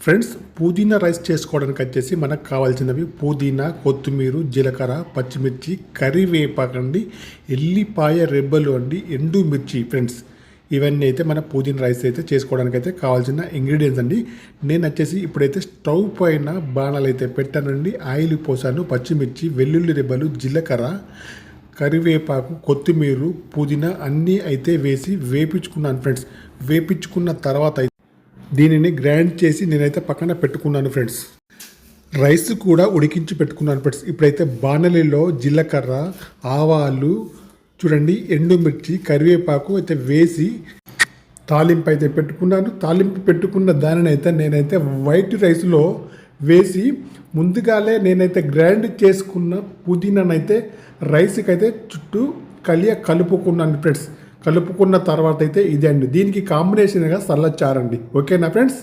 Friends పుదీనా rice చేసుకోవడానికి వచ్చేసి మనకు కావాల్సినవి పుదీనా కొత్తిమీర జీలకర్ర పచ్చిమిర్చి కరివేపాకండి ఎల్లిపాయ రెబ్బలు అండి ఎండు మిర్చి ఫ్రెండ్స్ ఇవన్నీ అయితే మన పుదీనా రైస్ అయితే చేసుకోవడానికి అయితే కావాల్సిన ఇంగ్రీడియంట్స్ అండి. నేను వచ్చేసి ఇప్పుడైతే స్టవ్ పైన బాణాలు అయితే పెట్టానండి. ఆయిల్ పోసాను పచ్చిమిర్చి వెల్లుల్లి రెబ్బలు జీలకర్ర కరివేపాకు కొత్తిమీర పుదీనా అన్నీ అయితే వేసి వేపించుకున్నాను ఫ్రెండ్స్ వేపించుకున్న తర్వాత అయితే దీనిని గ్రైండ్ చేసి నేనైతే పక్కన పెట్టుకున్నాను ఫ్రెండ్స్. రైస్ కూడా ఉడికించి పెట్టుకున్నాను ఫ్రెండ్స్. ఇప్పుడైతే బాణలిలో జీలకర్ర ఆవాలు చూడండి ఎండుమిర్చి కరివేపాకు అయితే వేసి తాలింపు అయితే పెట్టుకున్నాను. తాలింపు పెట్టుకున్న దానిని అయితే నేనైతే వైట్ రైస్లో వేసి ముందుగాలే నేనైతే గ్రైండ్ చేసుకున్న పుదీనానైతే రైస్కి అయితే చుట్టూ కలియ కలుపుకున్నాను ఫ్రెండ్స్. కలుపుకున్న తర్వాత అయితే ఇదే అండి. దీనికి కాంబినేషన్గా సల్లచ్చారండి. ఓకేనా ఫ్రెండ్స్